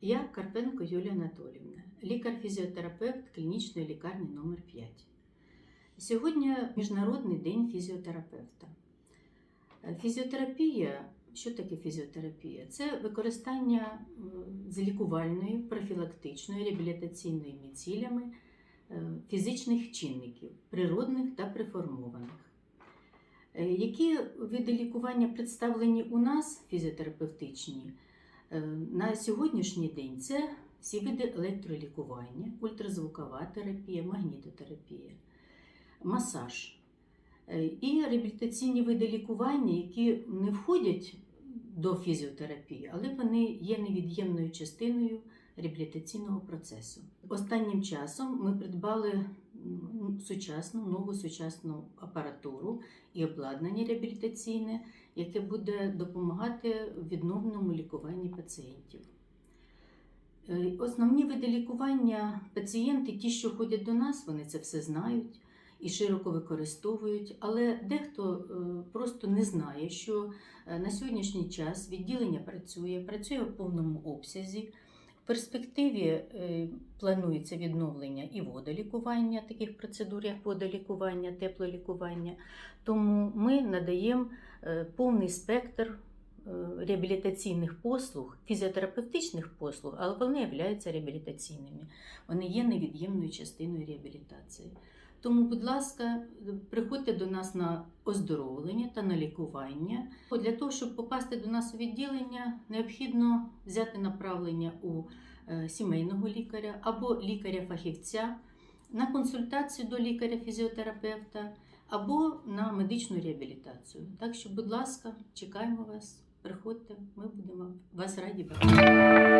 Я Карпенко Юлія Анатолівна, лікар-фізіотерапевт клінічної лікарні номер 5 Сьогодні Міжнародний день фізіотерапевта. Е, Фізіотерапія, що таке фізіотерапія? Це використання з лікувальною, профілактичною, реабілітаційними цілями е, фізичних чинників, природних та приформованих. Е, Які види лікування представлені у нас фізіотерапевтичні? Е, На сьогоднішній день це всі види електролікування, ультразвукова терапія, магнітотерапія, масаж Е, і реабілітаційні види лікування, які не входять до фізіотерапії, але вони є невід'ємною частиною реабілітаційного процесу. Останнім часом ми придбали сучасну, нову сучасну апаратуру і обладнання реабілітаційне, яке буде допомагати в відновленому лікуванні пацієнтів. Е, Основні види лікування пацієнти, ті, що ходять до нас, вони це все знають і широко використовують, але дехто е, просто не знає, що е, на сьогоднішній час відділення працює, працює в повному обсязі. В перспективі е, планується відновлення і водолікування, таких процедур, як водолікування, теплолікування. Тому ми надаємо е, повний спектр е, реабілітаційних послуг, фізіотерапевтичних послуг, але вони являються реабілітаційними. Вони є невід'ємною частиною реабілітації. Тому, будь ласка, приходьте до нас на оздоровлення та на лікування. Для того, щоб попасти до нас у відділення, необхідно взяти направлення у е, сімейного лікаря або лікаря-фахівця на консультацію до лікаря-фізіотерапевта або на медичну реабілітацію. Так що, будь ласка, чекаємо вас, приходьте, ми будемо вас раді бачити.